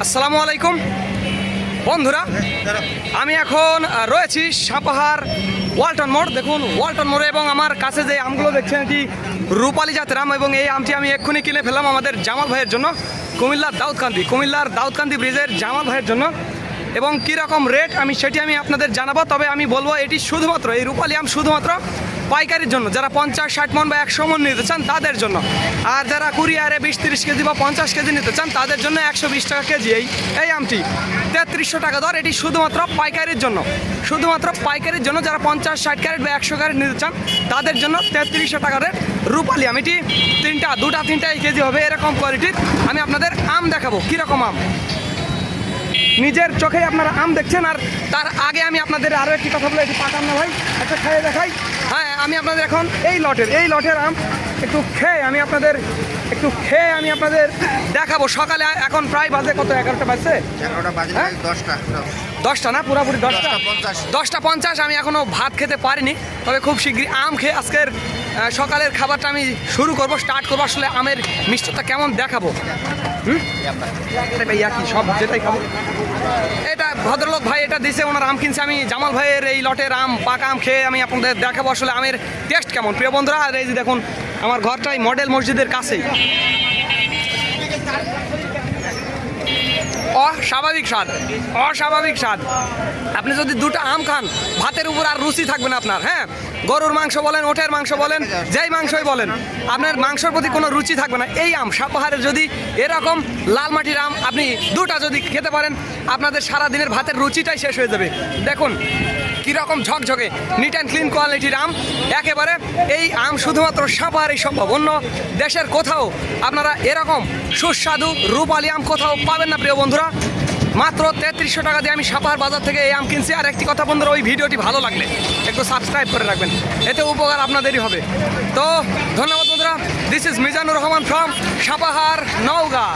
আসসালামু আলাইকুম। বন্ধুরা, আমি এখন রয়েছি সাপাহার ওয়ালটন মোড়। দেখুন, ওয়ালটন মোড়ে এবং আমার কাছে যে আমগুলো দেখছেন এটি রূপালী জাতের আম এবং এই আমটি আমি এক্ষুনি কিনে ফেললাম আমাদের জামাল ভাইয়ের জন্য, কুমিল্লার দাউদকান্দি। কুমিল্লার দাউদকান্দি ব্রিজের জামাল ভাইয়ের জন্য। এবং কীরকম রেট আমি সেটি আমি আপনাদের জানাব, তবে আমি বলব এটি শুধুমাত্র, এই রূপালী আম শুধুমাত্র পাইকারির জন্য, যারা পঞ্চাশ, ষাট মন বা একশো মন নিতে চান তাদের জন্য। আর যারা কুরিয়ারে বিশ, তিরিশ কেজি বা পঞ্চাশ কেজি নিতে চান তাদের জন্য একশো বিশ টাকা কেজি এই এই আমটি। তেত্রিশশো টাকা দর, এটি শুধুমাত্র পাইকারির জন্য। শুধুমাত্র পাইকারির জন্য যারা পঞ্চাশ, ষাট ক্যারেট বা একশো ক্যারেট নিতে চান তাদের জন্য তেত্রিশশো টাকা রেট রূপালি আম। এটি তিনটা, দুটা তিনটা কেজি হবে এরকম কোয়ালিটির। আমি আপনাদের আম দেখাবো, কীরকম আম। নিজের চোখে আপনারা আম দেখছেন আর তার আগে আমি আপনাদের আরও একটি কথা বলে এটি পাকাম না ভাই। একটা খেয়ে দেখাই। হ্যাঁ আমি আপনাদের এখন এই লটের এই লটের আম একটু খেয়ে আমি আপনাদের একটু খেয়ে আমি আপনাদের দেখাবো। সকালে এখন প্রায় বাজে কত এগারোটা বাজছে? এগারোটা বাজে হ্যাঁ? দশটা দশটা না পুরোপুরি দশটা? দশটা পঞ্চাশ। আমি এখনও ভাত খেতে পারিনি। তবে খুব শীঘ্রই আম খেয়ে আজকের সকালের খাবারটা আমি শুরু করব স্টার্ট করব। আসলে আমের মিষ্টিটা কেমন দেখাবো? সব যেটাই খাব। এটা ভদ্রলোক ভাই এটা দিছে, ওনার আম কিনছে। আমি জামাল ভাইয়ের এই লটের আম, পাকা আম খেয়ে আমি আপনাদের দেখাবো আসলে আমের টেস্ট কেমন। প্রিয় বন্ধুরা, আর এই যে দেখুন, আমার ঘরটাই মডেল মসজিদের কাছেই। অস্বাভাবিক স্বাদ অস্বাভাবিক স্বাদ। আপনি যদি দুটো আম খান, ভাতের উপর আর রুচি থাকবে না আপনার হ্যাঁ? গরুর মাংস বলেন ওঠের মাংস বলেন, যেই মাংসই বলেন, আপনার মাংসর প্রতি কোনো রুচি থাকবে না। এই আম সাপাহারের যদি এরকম লাল মাটির আম আপনি দুটা যদি খেতে পারেন, আপনাদের সারা দিনের ভাতের রুচিটাই শেষ হয়ে যাবে। দেখুন, কীরকম ঝকঝকে নিট অ্যান্ড ক্লিন কোয়ালিটির আম, একেবারে এই আম শুধুমাত্র সাপাহারেই সম্ভব। অন্য দেশের কোথাও আপনারা এরকম সুস্বাদু রূপালি আম কোথাও পাবেন না, প্রিয় বন্ধুরা। মাত্র তেত্রিশশো টাকা দিয়ে আমি সাপাহার বাজার থেকে এই আম কিনছি। আর একটি কথা বন্ধুরা, ওই ভিডিওটি ভালো লাগলে একটু সাবস্ক্রাইব করে রাখবেন। এতে উপকার আপনাদেরই হবে। তো ধন্যবাদ বন্ধুরা this is Mizanur Rahman from Sapahar Naogaon.